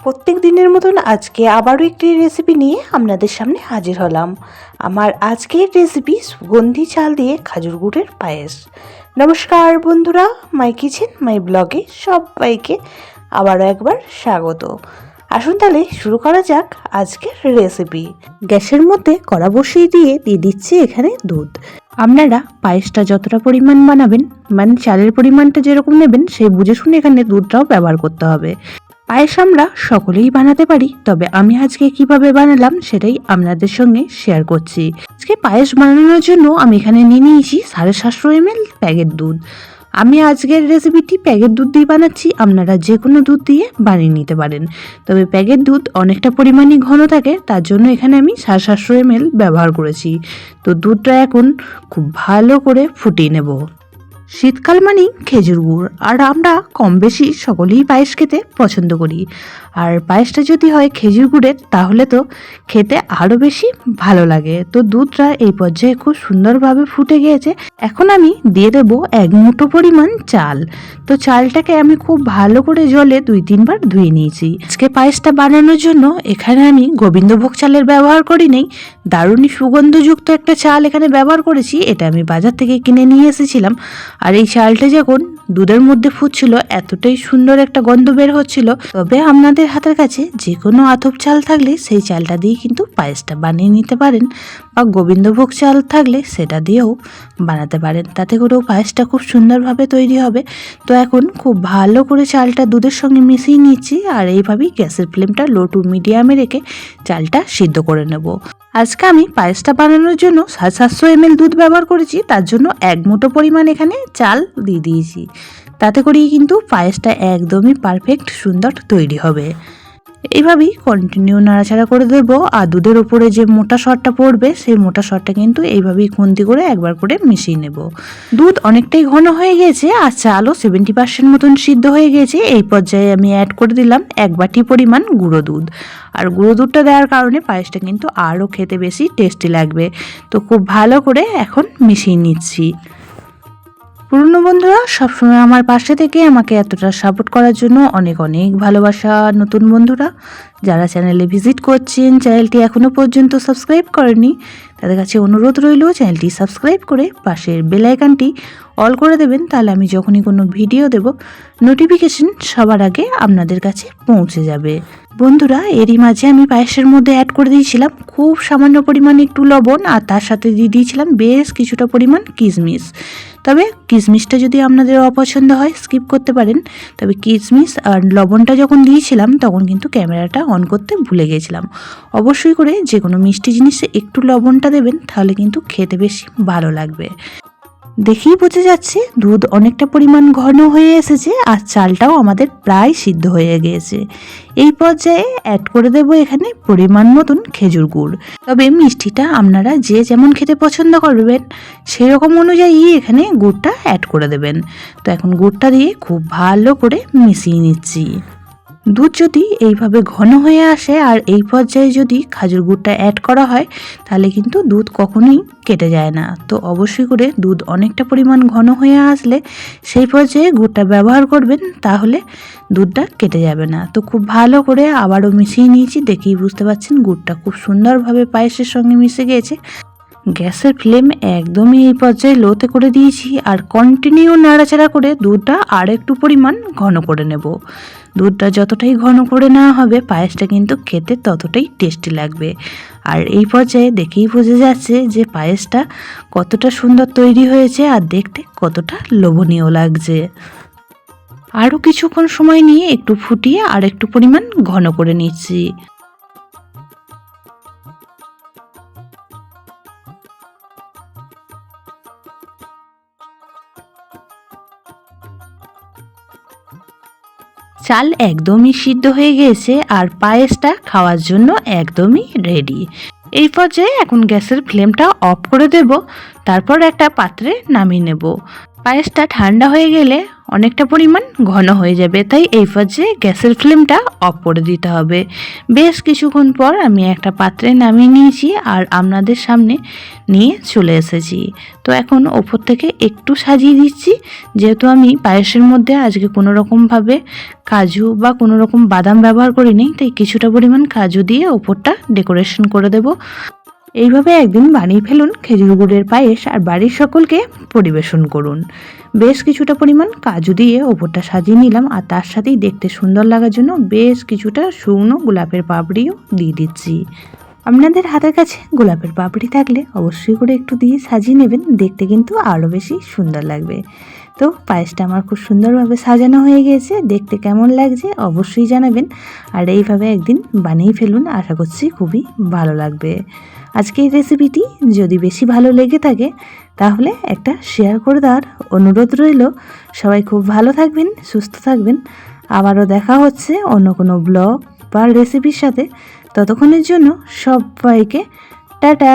প্রত্যেক দিনের মতন আজকে আবারও একটি রেসিপি নিয়ে আপনাদের সামনে হাজির হলাম। আমার আজকের রেসিপি সুগন্ধি চাল দিয়ে খাজুর গুড়ের পায়েস। নমস্কার বন্ধুরা মাই কিচেন মাই ব্লগে সবাইকে আবারও একবার স্বাগত। আসুন তাহলে শুরু করা যাক আজকের রেসিপি গ্যাসের মধ্যে কড়া বসিয়ে দিয়ে দিয়ে দিচ্ছি এখানে দুধ। আপনারা পায়েসটা যতটা পরিমাণ বানাবেন মানে চালের পরিমাণটা যেরকম নেবেন, সেই বুঝে শুনে এখানে দুধটাও ব্যবহার করতে হবে। পায়েস আমরা সকলেই বানাতে পারি, তবে আমি আজকে কীভাবে বানালাম সেটাই আপনাদের সঙ্গে শেয়ার করছি। আজকে পায়েস বানানোর জন্য আমি এখানে নিয়ে নিয়েছি সাড়ে সাতশো এমএল প্যাকেট দুধ। আমি আজকের রেসিপিটি প্যাকেট দুধ দিয়ে বানাচ্ছি, আপনারা যে কোনো দুধ দিয়ে বানিয়ে নিতে পারেন। তবে প্যাকেট দুধ অনেকটা পরিমাণই ঘন থাকে, তার জন্য এখানে আমি সাড়ে সাতশো এমএল ব্যবহার করেছি। তো দুধটা এখন খুব ভালো করে ফুটিয়ে নেব। শীতকাল মানেই খেজুর গুড় আর আমরা কম বেশি সকলেই পায়েস খেতে পছন্দ করি। আর পায়েসটা যদি হয় খেজুর গুড়ের, তাহলে তো খেতে আরও বেশি ভালো লাগে। তো দুধটা এই পর্যায়ে খুব সুন্দরভাবে ফুটে গিয়েছে। এখন আমি দিয়ে দেবো এক মুঠো পরিমাণ চাল। তো চালটাকে আমি খুব ভালো করে জলে দুই তিনবার ধুয়ে নিয়েছি। আজকে পায়েসটা বানানোর জন্য এখানে আমি গোবিন্দভোগ চালের ব্যবহার করি নেই দারুণই সুগন্ধযুক্ত একটা চাল এখানে ব্যবহার করেছি, এটা আমি বাজার থেকে কিনে নিয়ে এসেছিলাম। আর এই চালটা যখন দুধের মধ্যে ফুটছিল, এতটাই সুন্দর একটা গন্ধ বের হচ্ছিল। তবে আপনাদের হাতের কাছে যে কোনো আতপ চাল থাকলে সেই চালটা দিয়ে কিন্তু পায়েসটা বানিয়ে নিতে পারেন বা গোবিন্দভোগ চাল থাকলে সেটা দিয়েও বানাতে পারেন। তাতে করেও পায়েসটা খুব সুন্দরভাবে তৈরি হবে। তো এখন খুব ভালো করে চালটা দুধের সঙ্গে মিশিয়ে নিচ্ছি আর এইভাবেই গ্যাসের ফ্লেমটা লো টু মিডিয়ামে রেখে চালটা সিদ্ধ করে নেব। আজকে আমি পায়েসটা বানানোর জন্য সাত সাতশো এমএল দুধ ব্যবহার করেছি। তার জন্য এক মুঠো পরিমাণ এখানে চাল দিয়ে দিয়েছি। তাতে করেই কিন্তু পায়েসটা একদমই পারফেক্ট সুন্দর তৈরি হবে। এইভাবেই কন্টিনিউ নাড়াচাড়া করে দেবো। আর দুধের ওপরে যে মোটা সরটা পড়বে, সেই মোটা সরটা কিন্তু এইভাবেই খুন্তি করে একবার করে মিশিয়ে নেব। দুধ অনেকটাই ঘন হয়ে গেছে, আর চালও সেভেন্টি পার্সেন্ট মতন সিদ্ধ হয়ে গেছে। এই পর্যায়ে আমি অ্যাড করে দিলাম এক বাটি পরিমাণ গুঁড়ো দুধ। আর গুঁড়ো দুধটা দেওয়ার কারণে পায়েসটা কিন্তু আরও খেতে বেশি টেস্টি লাগবে। তো খুব ভালো করে এখন মিশিয়ে নিচ্ছি। পুরনো বন্ধুরা, সবসময় আমার পাশে থেকে আমাকে এতটা সাপোর্ট করার জন্য অনেক অনেক ভালোবাসা, নতুন বন্ধুরা। যারা চ্যানেলে ভিজিট করছেন চ্যানেলটি এখনও পর্যন্ত সাবস্ক্রাইব করেনি তাদের কাছে অনুরোধ রইল চ্যানেলটি সাবস্ক্রাইব করে পাশের বেল আইকনটি অল করে দেবেন, তাহলে আমি যখনই কোনো ভিডিও দেব নোটিফিকেশন সবার আগে আপনাদের কাছে পৌঁছে যাবে। বন্ধুরা, এরই মাঝে আমি পায়েসের মধ্যে অ্যাড করে দিয়েছিলাম, খুব সামান্য পরিমাণে একটু লবণ, আর তার সাথে দিয়ে দিয়েছিলাম বেশ কিছুটা পরিমাণ কিশমিশ। তবে কিশমিশটা যদি আপনাদের অপছন্দ হয় স্কিপ করতে পারেন। তবে কিশমিশ আর লবণটা যখন দিয়েছিলাম, তখন কিন্তু ক্যামেরাটা অন করতে ভুলে গেছিলাম। অবশ্যই করে যে কোনো মিষ্টি জিনিসে একটু লবণটা দেবেন, তাহলে কিন্তু খেতে বেশি ভালো লাগবে। দেখেই বোঝা যাচ্ছে দুধ অনেকটা পরিমাণ ঘন হয়ে এসেছে আর চালটাও আমাদের প্রায় সিদ্ধ হয়ে গিয়েছে। এই পর্যায়ে অ্যাড করে দেব এখানে পরিমাণ মতন খেজুর গুড়। তবে মিষ্টিটা আপনারা যে যেমন খেতে পছন্দ করবেন, সেরকম অনুযায়ী এখানে গুড়টা অ্যাড করে দেবেন। তো এখন গুড়টা দিয়ে খুব ভালো করে মিশিয়ে নিচ্ছি। দুধ যদি এইভাবে ঘন হয়ে আসে আর এই পর্যায়ে যদি খাজুর গুড়টা অ্যাড করা হয়, তাহলে কিন্তু দুধ কখনোই কেটে যায় না। তো অবশ্যই করে দুধ অনেকটা পরিমাণ ঘন হয়ে আসলে সেই পর্যায়ে গুড়টা ব্যবহার করবেন, তাহলে দুধটা কেটে যাবে না। তো খুব ভালো করে আবারও মিশিয়ে নিয়েছি, দেখেই বুঝতে পারছেন গুড়টা খুব সুন্দরভাবে পায়েসের সঙ্গে মিশে গিয়েছে। গ্যাসের ফ্লেম একদমই এই পর্যায়ে লোতে করে দিয়েছি আর কন্টিনিউ নাড়াচাড়া করে দুধটা আর একটু পরিমাণ ঘন করে নেব। দুধটা যতটাই ঘন করে নেওয়া হবে, পায়েসটা কিন্তু খেতে ততটাই টেস্টি লাগবে। আর এই পর্যায়ে দেখেই বোঝা যাচ্ছে যে পায়েসটা কতটা সুন্দর তৈরি হয়েছে আর দেখতে কতটা লোভনীয় লাগছে। আরও কিছুক্ষণ সময় নিয়ে একটু ফুটিয়ে আর একটু পরিমাণ ঘন করে নিচ্ছি। চাল একদমই সিদ্ধ হয়ে গেছে আর পায়েসটা খাওয়ার জন্য একদমই রেডি এই পর্যায়ে এখন গ্যাসের ফ্লেমটা অফ করে দেব, তারপর একটা পাত্রে নামিয়ে নেব। পায়েসটা ঠান্ডা হয়ে গেলে অনেকটা পরিমাণ ঘন হয়ে যাবে, তাই এই পর্যায়ে গ্যাসের ফ্লেমটা অফ করে দিতে হবে। বেশ কিছুক্ষণ পর আমি একটা পাত্রে নামিয়ে নিয়েছি আর আপনাদের সামনে নিয়ে চলে এসেছি। তো এখন ওপর থেকে একটু সাজিয়ে দিচ্ছি, যেহেতু আমি পায়েসের মধ্যে আজকে কোনো রকমভাবে কাজু বা কোনো রকম বাদাম ব্যবহার করিনি, তাই কিছুটা পরিমাণ কাজু দিয়ে ওপরটা ডেকোরেশন করে দেব। এইভাবে একদিন বানিয়ে ফেলুন খেজুর গুড়ের পায়েস আর বাড়ির সকলকে পরিবেশন করুন। বেশ কিছুটা পরিমাণ কাজু দিয়ে ওপরটা সাজিয়ে নিলাম আর তার সাথেই দেখতে সুন্দর লাগার জন্য বেশ কিছুটা শুকনো গোলাপের পাপড়িও দিয়ে দিচ্ছি। আপনাদের হাতের কাছে গোলাপের পাপড়ি থাকলে অবশ্যই করে একটু দিয়ে সাজিয়ে নেবেন, দেখতে কিন্তু আরও বেশি সুন্দর লাগবে। তো পায়েসটা আমার খুব সুন্দরভাবে সাজানো হয়ে গিয়েছে দেখতে কেমন লাগছে অবশ্যই জানাবেন। আর এইভাবে একদিন বানিয়ে ফেলুন আশা করছি খুবই ভালো লাগবে। আজকে এই রেসিপিটি যদি বেশি ভালো লেগে থাকে, তাহলে একটা শেয়ার করে দেওয়ার অনুরোধ রইল। সবাই খুব ভালো থাকবেন, সুস্থ থাকবেন। আবারও দেখা হচ্ছে অন্য কোনো ব্লগ বা রেসিপির সাথে। ততক্ষণের জন্য সবাইকে টাটা!